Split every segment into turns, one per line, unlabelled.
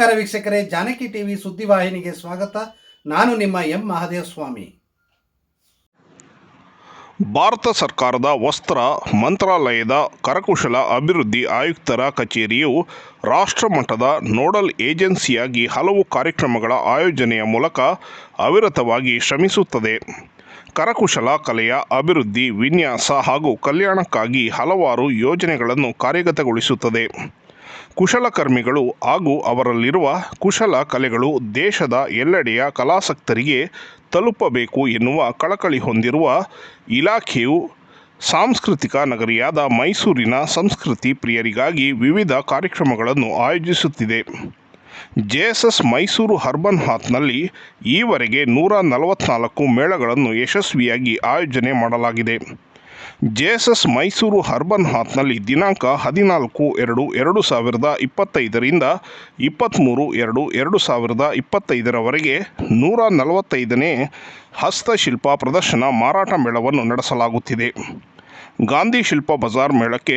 ನಮಸ್ಕಾರ ವೀಕ್ಷಕರೇ, ಜಾನಕಿ ಟಿವಿ ಸುದ್ದಿವಾಹಿನಿಗೆ ಸ್ವಾಗತ. ನಾನು ನಿಮ್ಮ ಎಂ ಮಹಾದೇವ ಸ್ವಾಮಿ
ಭಾರತ ಸರ್ಕಾರದ ವಸ್ತ್ರ ಮಂತ್ರಾಲಯದ ಕರಕುಶಲ ಅಭಿವೃದ್ಧಿ ಆಯುಕ್ತರ ಕಚೇರಿಯು ರಾಷ್ಟ್ರಮಟ್ಟದ ನೋಡಲ್ ಏಜೆನ್ಸಿಯಾಗಿ ಹಲವು ಕಾರ್ಯಕ್ರಮಗಳ ಆಯೋಜನೆಯ ಮೂಲಕ ಅವಿರತವಾಗಿ ಶ್ರಮಿಸುತ್ತದೆ. ಕರಕುಶಲ ಕಲೆಯ ಅಭಿವೃದ್ಧಿ, ವಿನ್ಯಾಸ ಹಾಗೂ ಕಲ್ಯಾಣಕ್ಕಾಗಿ ಹಲವಾರು ಯೋಜನೆಗಳನ್ನು ಕಾರ್ಯಗತಗೊಳಿಸುತ್ತದೆ. ಕುಶಲಕರ್ಮಿಗಳು ಹಾಗೂ ಅವರಲ್ಲಿರುವ ಕುಶಲ ಕಲೆಗಳು ದೇಶದ ಎಲ್ಲೆಡೆಯ ಕಲಾಸಕ್ತರಿಗೆ ತಲುಪಬೇಕು ಎನ್ನುವ ಕಳಕಳಿ ಹೊಂದಿರುವ ಇಲಾಖೆಯು ಸಾಂಸ್ಕೃತಿಕ ನಗರಿಯಾದ ಮೈಸೂರಿನ ಸಂಸ್ಕೃತಿ ಪ್ರಿಯರಿಗಾಗಿ ವಿವಿಧ ಕಾರ್ಯಕ್ರಮಗಳನ್ನು ಆಯೋಜಿಸುತ್ತಿದೆ. ಜೆಎಸ್ಎಸ್ ಮೈಸೂರು ಹರ್ಬನ್ ಹಾತ್ನಲ್ಲಿ ಈವರೆಗೆ ನೂರ ನಲವತ್ನಾಲ್ಕು ಮೇಳಗಳನ್ನು ಯಶಸ್ವಿಯಾಗಿ ಆಯೋಜನೆ ಮಾಡಲಾಗಿದೆ. ಜೆಎಸ್ಎಸ್ ಮೈಸೂರು ಹರ್ಬನ್ ಹಾತ್ನಲ್ಲಿ ದಿನಾಂಕ ಹದಿನಾಲ್ಕು ಎರಡು ಎರಡು ಸಾವಿರದ ಇಪ್ಪತ್ತೈದರಿಂದ ಇಪ್ಪತ್ತ್ಮೂರು ಎರಡು ಎರಡು ಸಾವಿರದ ಇಪ್ಪತ್ತೈದರವರೆಗೆ ನೂರ ನಲವತ್ತೈದನೇ ಹಸ್ತಶಿಲ್ಪ ಪ್ರದರ್ಶನ ಮಾರಾಟ ಮೇಳವನ್ನು ನಡೆಸಲಾಗುತ್ತಿದೆ. ಗಾಂಧಿ ಶಿಲ್ಪ ಬಜಾರ್ ಮೇಳಕ್ಕೆ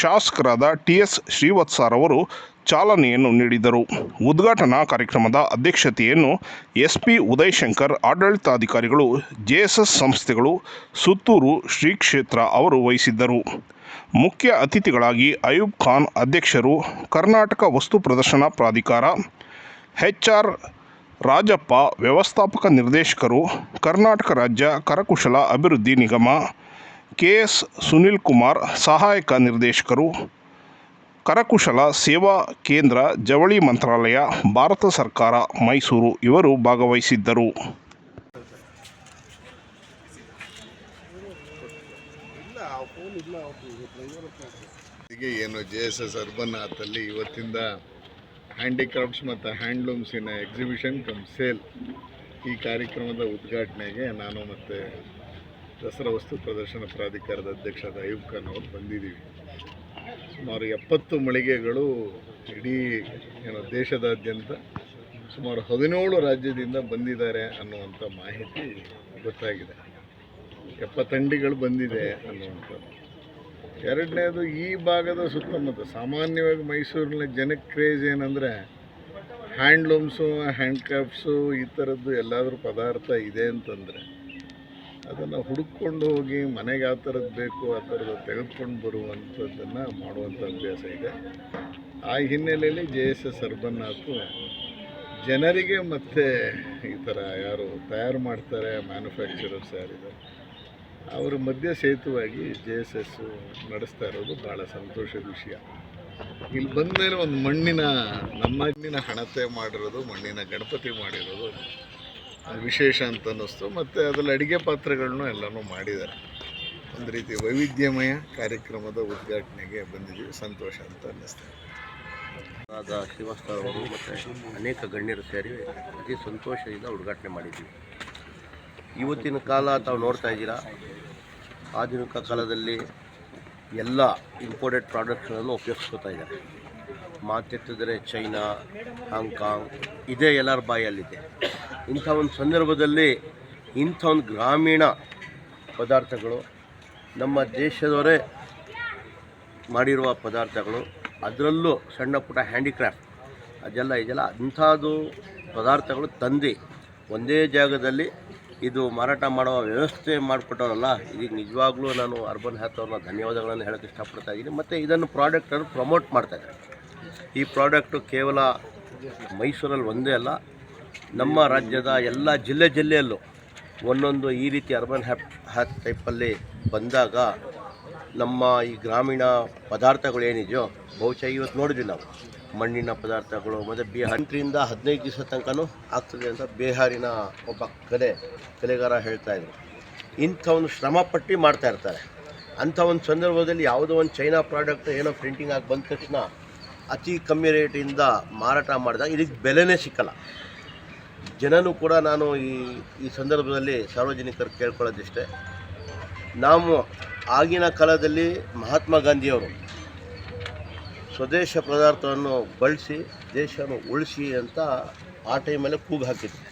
ಶಾಸಕರಾದ ಟಿ ಎಸ್ ಶ್ರೀವತ್ಸರವರು ಚಾಲನೆಯನ್ನು ನೀಡಿದರು. ಉದ್ಘಾಟನಾ ಕಾರ್ಯಕ್ರಮದ ಅಧ್ಯಕ್ಷತೆಯನ್ನು ಎಸ್ ಪಿ ಉದಯಶಂಕರ್, ಆಡಳಿತಾಧಿಕಾರಿಗಳು, ಜೆಎಸ್ಎಸ್ ಸಂಸ್ಥೆಗಳು, ಸುತ್ತೂರು ಶ್ರೀ ಕ್ಷೇತ್ರ ಅವರು ವಹಿಸಿದ್ದರು. ಮುಖ್ಯ ಅತಿಥಿಗಳಾಗಿ ಅಯೂಬ್ ಖಾನ್ ಅಧ್ಯಕ್ಷರು, ಕರ್ನಾಟಕ ವಸ್ತು ಪ್ರದರ್ಶನ ಪ್ರಾಧಿಕಾರ ಹೆಚ್ ಆರ್ ರಾಜಪ್ಪ ವ್ಯವಸ್ಥಾಪಕ ನಿರ್ದೇಶಕರು, ಕರ್ನಾಟಕ ರಾಜ್ಯ ಕರಕುಶಲ ಅಭಿವೃದ್ಧಿ ನಿಗಮ ಕೆ ಎಸ್ ಸುನಿಲ್ ಕುಮಾರ್ ಸಹಾಯಕ ನಿರ್ದೇಶಕರು ಕರಕುಶಲ ಸೇವಾ ಕೇಂದ್ರ ಜವಳಿ ಮಂತ್ರಾಲಯ, ಭಾರತ ಸರ್ಕಾರ, ಮೈಸೂರು ಇವರು ಭಾಗವಹಿಸಿದ್ದರು.
ಏನು ಜೆ ಎಸ್ ಎಸ್ ಅರ್ಬನ್ ಆತಲ್ಲಿ ಇವತ್ತಿಂದ ಹ್ಯಾಂಡಿಕ್ರಾಫ್ಟ್ಸ್ ಮತ್ತು ಹ್ಯಾಂಡ್ಲೂಮ್ಸಿನ ಎಕ್ಸಿಬಿಷನ್ ಕಮ್ ಸೇಲ್ ಈ ಕಾರ್ಯಕ್ರಮದ ಉದ್ಘಾಟನೆಗೆ ನಾನು ಮತ್ತು ದಸರಾ ವಸ್ತು ಪ್ರದರ್ಶನ ಪ್ರಾಧಿಕಾರದ ಅಧ್ಯಕ್ಷರಾದ ಅಯ್ಯೂಬ್ ಖಾನ್ ಅವರು ಬಂದಿದ್ದೀವಿ. ಸುಮಾರು ಎಪ್ಪತ್ತು ಮಳಿಗೆಗಳು ಇಡೀ, ಏನು, ದೇಶದಾದ್ಯಂತ ಸುಮಾರು ಹದಿನೇಳು ರಾಜ್ಯದಿಂದ ಬಂದಿದ್ದಾರೆ ಅನ್ನುವಂಥ ಮಾಹಿತಿ ಗೊತ್ತಾಗಿದೆ. ಎಪ್ಪತ್ತಂಡಿಗಳು ಬಂದಿದೆ ಅನ್ನುವಂಥದ್ದು. ಎರಡನೇದು, ಈ ಭಾಗದ ಸುತ್ತಮುತ್ತ, ಸಾಮಾನ್ಯವಾಗಿ ಮೈಸೂರಿನ ಜನ ಕ್ರೇಜ್ ಏನಂದರೆ ಹ್ಯಾಂಡ್ಲೂಮ್ಸು ಹ್ಯಾಂಡ್ಕ್ರಾಫ್ಟ್ಸು ಈ ಥರದ್ದು ಎಲ್ಲಾದರೂ ಪದಾರ್ಥ ಇದೆ ಅಂತಂದರೆ ಅದನ್ನು ಹುಡುಕೊಂಡು ಹೋಗಿ ಮನೆಗೆ ಆ ಥರದ್ದು ಬೇಕು, ಆ ಥರದ್ದು ತೆಗೆದುಕೊಂಡು ಬರುವಂಥದ್ದನ್ನು ಮಾಡುವಂಥ ಅಭ್ಯಾಸ ಇದೆ. ಆ ಹಿನ್ನೆಲೆಯಲ್ಲಿ ಜೆ ಎಸ್ ಎಸ್ ಅರ್ಬನ್ ಜನರಿಗೆ ಮತ್ತೆ ಈ ಥರ ಯಾರು ತಯಾರು ಮಾಡ್ತಾರೆ, ಮ್ಯಾನುಫ್ಯಾಕ್ಚರರ್ಸ್ ಯಾರಿದೆ ಅವರ ಮಧ್ಯ ಸೇತುವಾಗಿ ಜೆ ಎಸ್ ಎಸ್ ನಡೆಸ್ತಾ ಇರೋದು ಭಾಳ ಸಂತೋಷದ ವಿಷಯ. ಇಲ್ಲಿ ಬಂದ ಮೇಲೆ ಒಂದು ಮಣ್ಣಿನ, ನಮ್ಮ ಹಣತೆ ಮಾಡಿರೋದು, ಮಣ್ಣಿನ ಗಣಪತಿ ಮಾಡಿರೋದು. ವಿಶೇಷ ಅಂತ ಅನ್ನಿಸ್ತು. ಮತ್ತು ಅದರಲ್ಲಿ ಅಡುಗೆ ಪಾತ್ರೆಗಳನ್ನೂ ಎಲ್ಲನೂ ಮಾಡಿದ್ದಾರೆ. ಒಂದು ರೀತಿ ವೈವಿಧ್ಯಮಯ ಕಾರ್ಯಕ್ರಮದ ಉದ್ಘಾಟನೆಗೆ ಬಂದಿದ್ದೀವಿ. ಸಂತೋಷ ಅಂತ ಅನ್ನಿಸ್ತದೆ
ಆದ ಶ್ರೀವಾಸ್ತವ ಅವರು ಮತ್ತು ಅನೇಕ ಗಣ್ಯರು ಸೇರಿ ಅತಿ ಸಂತೋಷದಿಂದ ಉದ್ಘಾಟನೆ ಮಾಡಿದ್ವಿ ಇವತ್ತಿನ ಕಾಲ ತಾವು ನೋಡ್ತಾ ಇದ್ದೀರಾ, ಆಧುನಿಕ ಕಾಲದಲ್ಲಿ ಎಲ್ಲ ಇಂಪೋರ್ಟೆಡ್ ಪ್ರಾಡಕ್ಟ್ಗಳನ್ನು ಉಪಯೋಗಿಸ್ಕೊತಾ ಇದ್ದಾರೆ. ಮಾತೆತ್ತಿದ್ರೆ ಚೈನಾ, ಹಾಂಗ್ಕಾಂಗ್, ಇದೇ ಎಲ್ಲರ ಬಾಯಲ್ಲಿದೆ. ಇಂಥ ಒಂದು ಸಂದರ್ಭದಲ್ಲಿ ಇಂಥ ಒಂದು ಗ್ರಾಮೀಣ ಪದಾರ್ಥಗಳು ನಮ್ಮ ದೇಶದವರೇ ಮಾಡಿರುವ ಪದಾರ್ಥಗಳು, ಅದರಲ್ಲೂ ಸಣ್ಣ ಪುಟ್ಟ ಹ್ಯಾಂಡಿಕ್ರಾಫ್ಟ್ ಅದೆಲ್ಲ ಇದೆಲ್ಲ ಅಂಥದ್ದು ಪದಾರ್ಥಗಳು ತಂದು ಒಂದೇ ಜಾಗದಲ್ಲಿ ಇದು ಮಾರಾಟ ಮಾಡುವ ವ್ಯವಸ್ಥೆ ಮಾಡಿಕೊಟ್ಟವರಲ್ಲ ಇದಕ್ಕೆ ನಿಜವಾಗ್ಲೂ ನಾನು ಅರ್ಬನ್ ಹ್ಯಾತ್ ಅವ್ರನ್ನ ಧನ್ಯವಾದಗಳನ್ನು ಹೇಳೋಕ್ಕೆ ಇಷ್ಟಪಡ್ತಾ ಇದ್ದೀನಿ. ಮತ್ತು ಇದನ್ನು ಪ್ರಾಡಕ್ಟನ್ನು ಪ್ರಮೋಟ್ ಮಾಡ್ತಾ ಇದ್ದಾರೆ. ಈ ಪ್ರಾಡಕ್ಟು ಕೇವಲ ಮೈಸೂರಲ್ಲಿ ಒಂದೇ ಅಲ್ಲ ನಮ್ಮ ರಾಜ್ಯದ ಎಲ್ಲ ಜಿಲ್ಲೆ ಜಿಲ್ಲೆಯಲ್ಲೂ ಒಂದೊಂದು ಈ ರೀತಿ ಅರ್ಬನ್ ಹ್ಯಾಪ್ ಹ್ಯಾಪ್ ಟೈಪಲ್ಲಿ ಬಂದಾಗ ನಮ್ಮ ಈ ಗ್ರಾಮೀಣ ಪದಾರ್ಥಗಳು ಏನಿದೆಯೋ ಬಹುಶಃ ಇವತ್ತು ನೋಡಿದ್ವಿ ನಾವು. ಮಣ್ಣಿನ ಪದಾರ್ಥಗಳು, ಮತ್ತು ಬಿ ಹಂಟರಿಂದ ಹದಿನೈದು ದಿವಸ ತನಕನೂ ಆಗ್ತದೆ ಅಂತ ಬಿಹಾರಿನ ಒಬ್ಬ ಕಲೆ, ಕಲೆಗಾರ ಹೇಳ್ತಾ ಇದ್ರು. ಇಂಥ ಒಂದು ಶ್ರಮಪಟ್ಟು ಮಾಡ್ತಾ ಇರ್ತಾರೆ. ಅಂಥ ಒಂದು ಸಂದರ್ಭದಲ್ಲಿ ಯಾವುದೋ ಒಂದು ಚೈನಾ ಪ್ರಾಡಕ್ಟ್ ಏನೋ ಪ್ರಿಂಟಿಂಗ್ ಆಗಿ ಬಂದ ತಕ್ಷಣ ಅತಿ ಕಮ್ಮಿ ರೇಟಿಂದ ಮಾರಾಟ ಮಾಡಿದಾಗ ಇದಕ್ಕೆ ಬೆಲೆನೇ ಸಿಕ್ಕಲ್ಲ. ಜನನೂ ಕೂಡ ನಾನು ಈ ಈ ಸಂದರ್ಭದಲ್ಲಿ ಸಾರ್ವಜನಿಕರು ಕೇಳ್ಕೊಳ್ಳೋದಿಷ್ಟೇ. ನಾವು ಆಗಿನ ಕಾಲದಲ್ಲಿ ಮಹಾತ್ಮ ಗಾಂಧಿಯವರು ಸ್ವದೇಶ ಪದಾರ್ಥವನ್ನು ಬಳಸಿ ದೇಶವನ್ನು ಉಳಿಸಿ ಅಂತ ಆ ಟೈಮಲ್ಲಿ ಕೂಗು ಹಾಕಿದ್ರು.